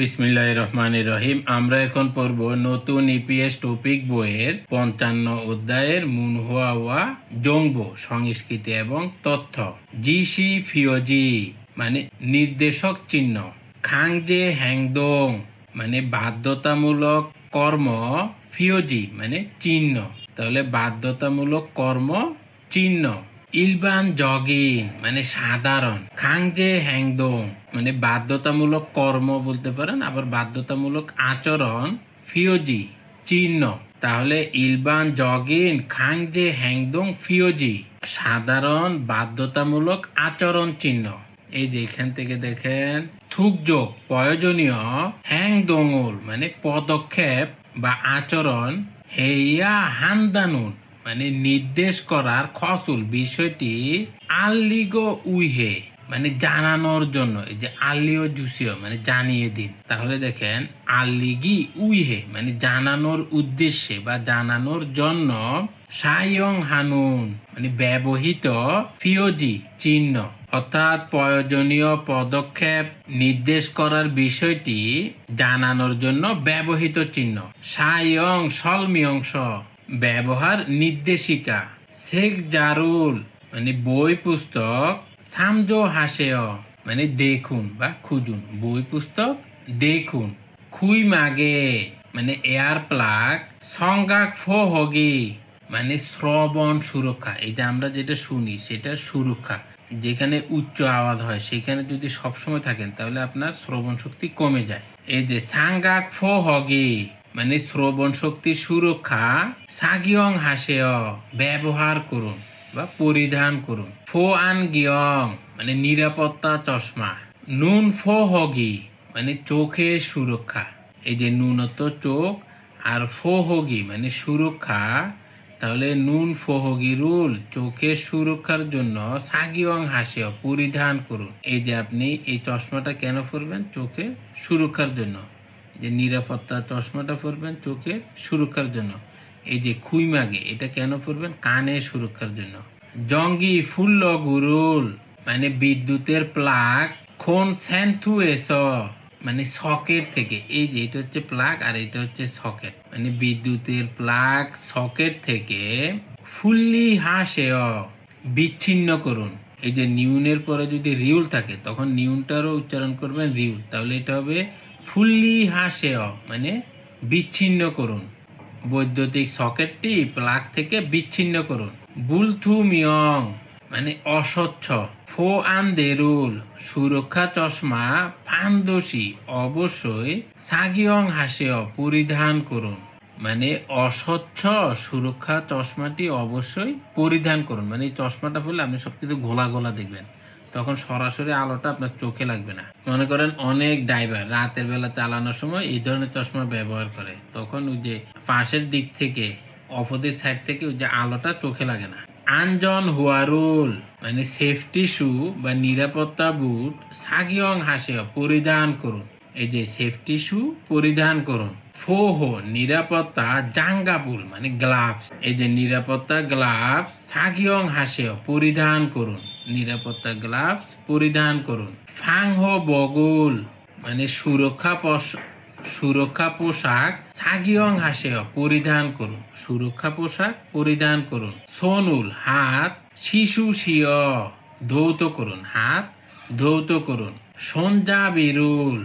বিসমিল্লাহ রহমান রহিম। আমরা এখন পড়ব নতুন ইপিএস টপিক বইয়ের পঞ্চান্ন অধ্যায়ের মুনহুয়া ওয়া সংস্কৃতি এবং তথ্য। জিসি ফিওজি মানে নির্দেশক চিহ্ন। খাংজে হ্যাংদং মানে বাধ্যতামূলক কর্ম ফিওজি মানে চিহ্ন। তাহলে বাধ্যতামূলক কর্ম চিহ্ন। ইলবান জগিন মানে সাধারণ, খাংজে হ্যাংদং মানে বাধ্যতামূলক কর্ম বলতে পারেন, আবার বাধ্যতামূলক আচরণ ফিওজি চিহ্ন। তাহলে ইলবান জগিন খাংজে হ্যাংদং ফিওজি সাধারণ, বাধ্যতামূলক আচরণ চিহ্ন। এই যে এখান থেকে দেখেন, থুকযোগ, প্রয়োজনীয় হ্যাং দোঙল মানে পদক্ষেপ বা আচরণ, হেইয়া হান্দানুন মানে নির্দেশ করার খসুল বিষয়টি আল্লিগো উইহে মানে জানানোর জন্য, এই যে আল্লিও জুসিও মানে জানিয়ে দিন। তাহলে দেখেন আল্লিগি উইহে মানে জানানোর উদ্দেশ্যে বা জানানোর জন্য সায়ং হানুন মানে ব্যবহৃত ফিওজি চিহ্ন, অর্থাৎ প্রয়োজনীয় পদক্ষেপ নির্দেশ করার বিষয়টি জানানোর জন্য ব্যবহৃত চিহ্ন। সায়ং, সলমিয়ংশ। ব্যবহার নির্দেশিকা। শেখ জারুল মানে বই পুস্তক সামজো হাসেয় মানে দেখুন বা খুঁজুন, বই পুস্তক দেখুন। খুই মাগে মানে এয়ার প্লাগ, সংগাক ফো হগি মানে শ্রবণ সুরক্ষা এই যে আমরা যেটা শুনি সেটা সুরক্ষা। যেখানে উচ্চ আওয়াজ হয়, সেখানে যদি সবসময় থাকেন তাহলে আপনার শ্রবণ শক্তি কমে যায়। এই যে, সাংগাক ফো হগি মানে শ্রবণ শক্তির সুরক্ষা, সাগিয়ং হাসেয়, ব্যবহার করুন বা পরিধান করুন। ফো আন গিয়ং মানে নিরাপত্তা চশমা। নুন ফো হগি মানে চোখের সুরক্ষা। এই যে নুনত চোখ আর ফোহগি মানে সুরক্ষা, তাহলে নুন ফোহগি রুল, চোখের সুরক্ষার জন্য সাগিয়ং হাসিও পরিধান করুন। এই যে আপনি এই চশমাটা কেন পরবেন? চোখে সুরক্ষার জন্য। যে নিরাপত্তা চশমাটা পরবেন চোখে সুরক্ষার জন্য। এই যে খুইমাগে এটা কেন পরবেন? কানে সুরক্ষার জন্য। জঙ্গি ফুল্ল গুরুল মানে বিদ্যুতের প্লাগ, খন স্যান্থু এস মানে সকেট থেকে। এই যে এটা হচ্ছে প্লাগ আর এটা হচ্ছে সকেট। মানে বিদ্যুতের প্লাগ সকেট থেকে ফুল্লি হাসেয় বিচ্ছিন্ন করুন। এই যে নিউনের পরে যদি রিউল থাকে, তখন নিউনটারও উচ্চারণ করবেন রিউল। তাহলে এটা হবে ফুল্লি হাসেয় মানে বিচ্ছিন্ন করুন। বৈদ্যুতিক সকেটটি প্লাগ থেকে বিচ্ছিন্ন করুন। বুলথু মিয়ং মানে অস্বচ্ছ। ফো আন দেরুল সুরক্ষা চশমা ফান্দোসি অবশ্যই সাগিয়ং হাসেয় পরিধান করুন। মানে অস্বচ্ছ সুরক্ষা চশমাটি অবশ্যই পরিধান করুন। মানে এই চশমাটা পরলে আপনি সবকিছু ঘোলা ঘোলা দেখবেন। তখন সরাসরি আলোটা আপনার চোখে লাগবে না। মনে করেন অনেক ড্রাইভার রাতের বেলা চালানোর সময় এই ধরনের চশমা ব্যবহার করে। তখন ওই যে পাশের দিক থেকে, অপোজিট সাইড থেকে ওই যে আলোটা চোখে লাগে না। আনজন হুয়ারুল মানে সেফটি শু বা নিরাপত্তা বুট, সাগিয়ং হাসে পরিধান করুন। এই যে সেফটি শু, পরিধান করুন। ফোহো, নিরাপত্তা জাঙ্গাপুল মানে গ্লাভস। এই যে নিরাপত্তা, গ্লাভস, সাগিয়ং হাসে পরিধান করুন। নিরাপত্তা গ্লাভস পরিধান করুন। ফাংহো বগুল মানে সুরক্ষা সুরক্ষা পোশাক সাগিয়ং হাসে পরিধান করুন। সুরক্ষা পোশাক পরিধান করুন। সোনুল, হাত শিশু শিয়, ধৌত করুন। হাত ধৌত করুন। সঞ্জা বিরুল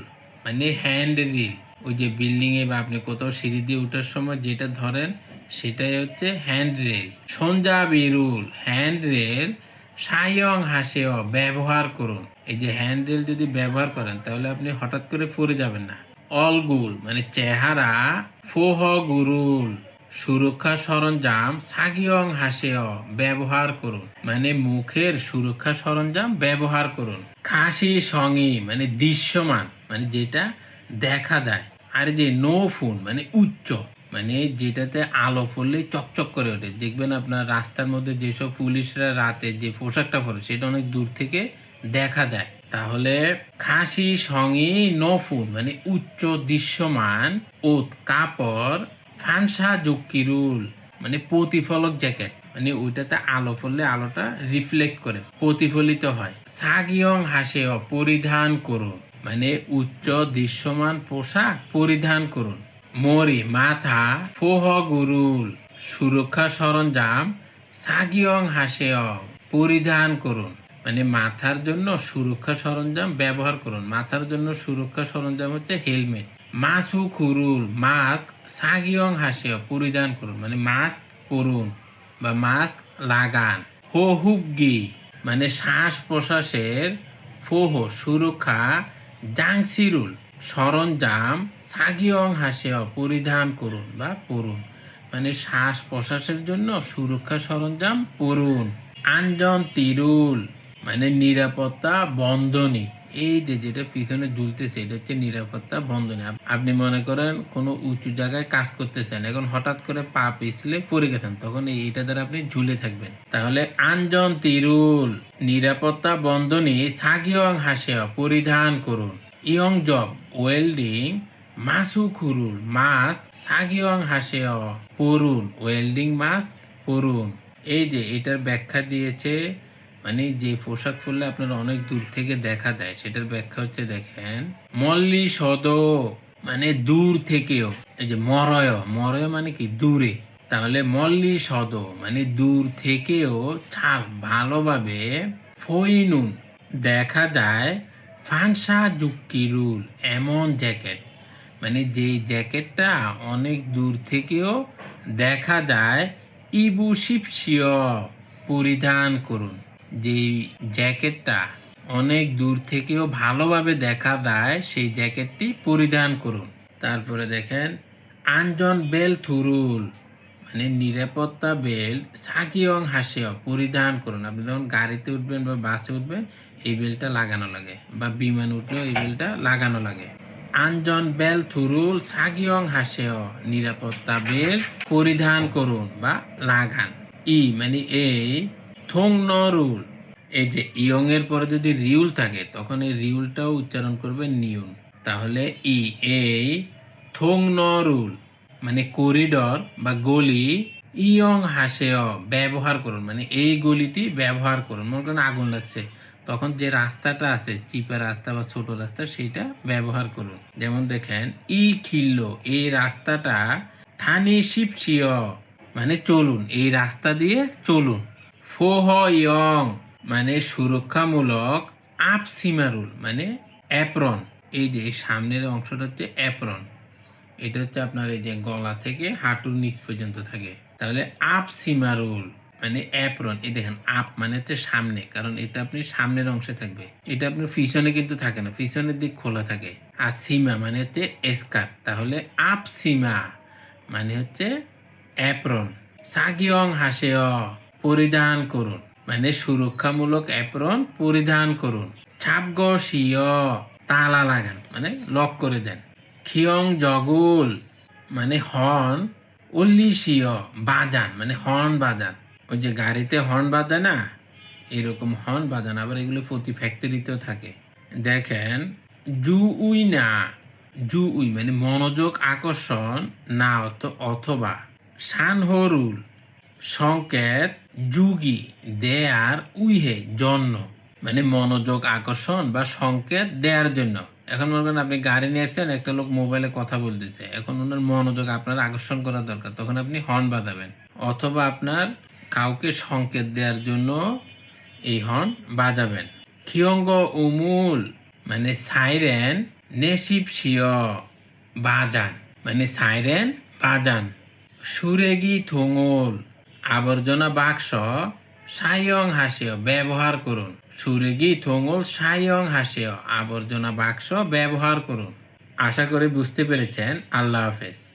মানে হ্যান্ড রিল ওই যে বিল্ডিং এ বা আপনি কোথাও সিঁড়ি দিয়ে ওঠার সময় যেটা ধরেন, সেটাই হচ্ছে হ্যান্ড রেল সঞ্জা বিরুল হ্যান্ড রেল সায়ং হাসেও ব্যবহার করুন। এই যে হ্যান্ডেল যদি ব্যবহার করেন, তাহলে আপনি হঠাৎ করে পড়ে যাবেন না। অলগুল মানে চেহারা ফোহ গুরুল সুরক্ষা সরঞ্জাম সাগিয়ং হাসেও ব্যবহার করুন। মানে মুখের সুরক্ষা সরঞ্জাম ব্যবহার করুন। খাসি সঙ্গী মানে দৃশ্যমান মানে যেটা দেখা যায়। আর যে নো ফোন মানে উচ্চ মানে যেটাতে আলো পড়লে চকচক করে ওঠে। দেখবেন আপনার রাস্তার মধ্যে যেসব পুলিশরা রাতে যে পোশাকটা পরে, সেটা অনেক দূর থেকে দেখা যায়। তাহলে খাসি সঙ্গী নফুন মানে উচ্চ দৃশ্যমান ওত, কাপড়, ফানসা জুকিরুল মানে প্রতিফলক জ্যাকেট মানে ওইটাতে আলো পড়লে আলোটা রিফ্লেক্ট করে, প্রতিফলিত হয়। সাগিয়ং হাসেও, পরিধান করুন মানে উচ্চ দৃশ্যমান পোশাক পরিধান করুন। মরি মাথা ফোহ গুরুল সুরক্ষা সরঞ্জাম সাগিয়ং হাসেয় পরিধান করুন। মানে মাথার জন্য সুরক্ষা সরঞ্জাম ব্যবহার করুন। মাথার জন্য সুরক্ষা সরঞ্জাম হচ্ছে হেলমেট। মাসু খুরুল, মাস্ক সাগিয়ং হাসেয়, পরিধান করুন। মানে মাস্ক পরুন বা মাস্ক লাগান। হো হুগি মানে শ্বাস প্রশ্বাসের ফোহ, সুরক্ষা জাংসিরুল সরঞ্জাম সাগিয়ং হাসেয় পরিধান করুন বা পরুন মানে শ্বাস প্রশ্বাসের জন্য সুরক্ষা সরঞ্জাম পরুন আঞ্জন, তিরুল মানে নিরাপত্তা বন্ধনী। এই যে যেটা পিছনে ঝুলতেছে, এটা হচ্ছে নিরাপত্তা বন্ধনী। আপনি মনে করেন কোনো উঁচু জায়গায় কাজ করতেছেন, এখন হঠাৎ করে পা পিছলে পড়ে গেছেন, তখন এই- এইটা দ্বারা আপনি ঝুলে থাকবেন। তাহলে আঞ্জন, তিরুল, নিরাপত্তা বন্ধনী সাগিয়ং হাসেয় পরিধান করুন। ইয়ং জব, ওয়েল্ডিং, মাসু খুরুল মাস্ক, সাগিয়ং হাসেয় পরুন ওয়েল্ডিং মাস্ক পরুন এই যে, এটার ব্যাখ্যা দিয়েছে মানে যে পোশাক পরলে আপনার অনেক দূর থেকে দেখা দেয়, সেটার ব্যাখ্যা হচ্ছে দেখেন, মল্লি সদ মানে দূর থেকেও, এই যে মরয় মরয় মানে কি, দূরে। তাহলে মল্লি সদ মানে দূর থেকেও ছাপ ভালোভাবে ফইনুন, দেখা যায় ফানসা জুক্কিরুল এমন জ্যাকেট। মানে যে জ্যাকেটটা অনেক দূর থেকেও দেখা যায়, ইবু শিপসিয় পরিধান করুন। যেই জ্যাকেটটা অনেক দূর থেকেও ভালোভাবে দেখা যায়, সেই জ্যাকেটটি পরিধান করুন। তারপরে দেখেন, আঞ্জন বেল থুরুল মানে নিরাপত্তা বেল্ট সাকিয়ং হাসিয় পরিধান করুন। আপনি যখন গাড়িতে উঠবেন বা বাসে উঠবেন, এই বেল্টটা লাগানো লাগে বা বিমান উঠলেও এই বেল্টটা লাগানো লাগে। আঞ্জন বেল থুরুল সাকিয়ং হাসেয় নিরাপত্তা বেল্ট পরিধান করুন বা লাগান। ই মানে এই থং রুল। এই যে ইয়ং এর পরে যদি রিউল থাকে, তখন এই রিউলটাও উচ্চারণ করবেন নিউন। তাহলে ই, এই থং নরুল মানে করিডর বা গলি, ইয়ং হাসেয়, ব্যবহার করুন। মানে এই গলিটি ব্যবহার করুন। মনে করেন আগুন লাগছে। তখন যে রাস্তাটা আছে, চিপা রাস্তা বা ছোট রাস্তা সেটা ব্যবহার করুন। যেমন দেখেন, ই খিল্ল, এই রাস্তাটা থানি শিপসিয় মানে চলুন। এই রাস্তা দিয়ে চলুন। ফোহ ইয়ং মানে সুরক্ষামূলক আপ সীমারুল মানে অ্যাপ্রন এই যে সামনের অংশটা হচ্ছে অ্যাপ্রন এটা হচ্ছে আপনার এই যে গলা থেকে হাঁটুর নিচ পর্যন্ত থাকে। তাহলে আপ সীমারুল মানে অ্যাপ্রন এই দেখেন আপ মানে হচ্ছে সামনে, কারণ এটা আপনি সামনের অংশে থাকবে। এটা আপনার পিছনে কিন্তু থাকে না, পিছনের দিক খোলা থাকে। আর সীমা মানে হচ্ছে স্কার্ট তাহলে আপ সীমা মানে হচ্ছে অ্যাপ্রন সাগিয়ং হাসেয়, পরিধান করুন মানে সুরক্ষামূলক অ্যাপ্রন পরিধান করুন। ছাপগ সিয় তালা লাগান মানে লক করে দেন। খিয়ং জগুল মানে হর্ন উল্লিশীয় বাজান মানে হর্ন বাজান। ওই যে গাড়িতে হর্ন বাজায় না এরকম হর্ন বাজান, আবার এগুলো প্রতি ফ্যাক্টরিতেও থাকে। দেখেন জু উই না জু উই মানে মনোযোগ আকর্ষণ, না অথ- অথবা। সানহরুল, সংকেত, যুগি, দেয়ার, উইহে, জন্য মানে মনোযোগ আকর্ষণ বা সংকেত দেওয়ার জন্য। এখন মনে করেন আপনি গাড়ি নিয়ে আসছেন, একটা লোক মোবাইলে কথা বলতেছে। এখন ওনার মনোযোগ আপনার আকর্ষণ করা দরকার। তখন আপনি হর্ন বাজাবেন। অথবা আপনার কাউকে সংকেত দেওয়ার জন্য এই হর্ন বাজাবেন। খিয়ঙ্গ উমুল মানে সাইরেন নেশিপ বাজান মানে সাইরেন বাজান। সুরেগি থোঙল, আবর্জনা বাক্স সায়ং হাসিও ব্যবহার করুন। সুরেগি, থোঙল, সায়ং হাসিও আবর্জনা বাক্স ব্যবহার করুন। আশা করি বুঝতে পেরেছেন। আল্লাহ হাফেজ।